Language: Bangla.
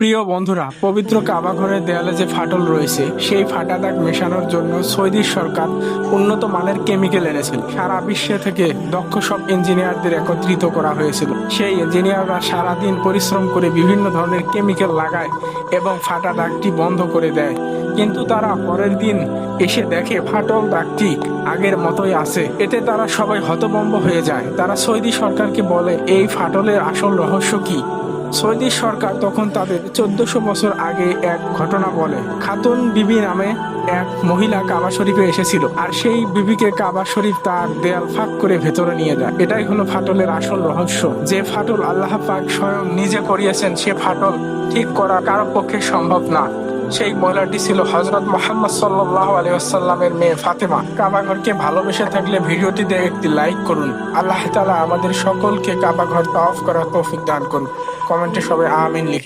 প্রিয় বন্ধুরা, পবিত্র কাবাঘরের দেয়ালে যে ফাটল রয়েছে, সেই ফাটা দাগ মেশানোর জন্য সৌদি সরকার উন্নত মানের কেমিক্যাল এনেছিল সারা বিশ্বে থেকে দক্ষ সব ইঞ্জিনিয়ারদের একত্রিত করা হয়েছিল। সেই ইঞ্জিনিয়াররা সারাদিন পরিশ্রম করে বিভিন্ন ধরনের কেমিক্যাল লাগায় এবং ফাটা দাগটি বন্ধ করে দেয়। কিন্তু তারা পরের দিন এসে দেখে ফাটল দাগটি আগের মতোই আছে। এতে তারা সবাই হতভম্ব হয়ে যায়। তারা সৌদি সরকারকে বলে, এই ফাটলের আসল রহস্য কি? সৌদি সরকার তখন তাদের চোদ্দশো বছর আগে এক ঘটনা বলে। খাতুন বিবি নামে এক মহিলা কাবা শরীফে এসেছিল, আর সেই বিবিকে কাবা শরীফ তার দেয়াল ফাঁক করে ভেতরে নিয়ে যায়। এটাই হলো ফাটলের আসল রহস্য। যে ফাটল আল্লাহ পাক স্বয়ং নিজে করিয়েছেন, সে ফাটল ঠিক করা কারও পক্ষে সম্ভব না। সেই মহিলাটি ছিল হজরত মোহাম্মদ সাল্লাহ আলিয়াল্লামের মেয়ে ফাতেমা। কাবাঘরকে ভালোবেসে থাকলে ভিডিওটিতে একটি লাইক করুন। আল্লাহ তালা আমাদের সকলকে কাবাঘর অফ করার তৌফিক দান করুন। কমেন্টে সবাই আমিন লিখে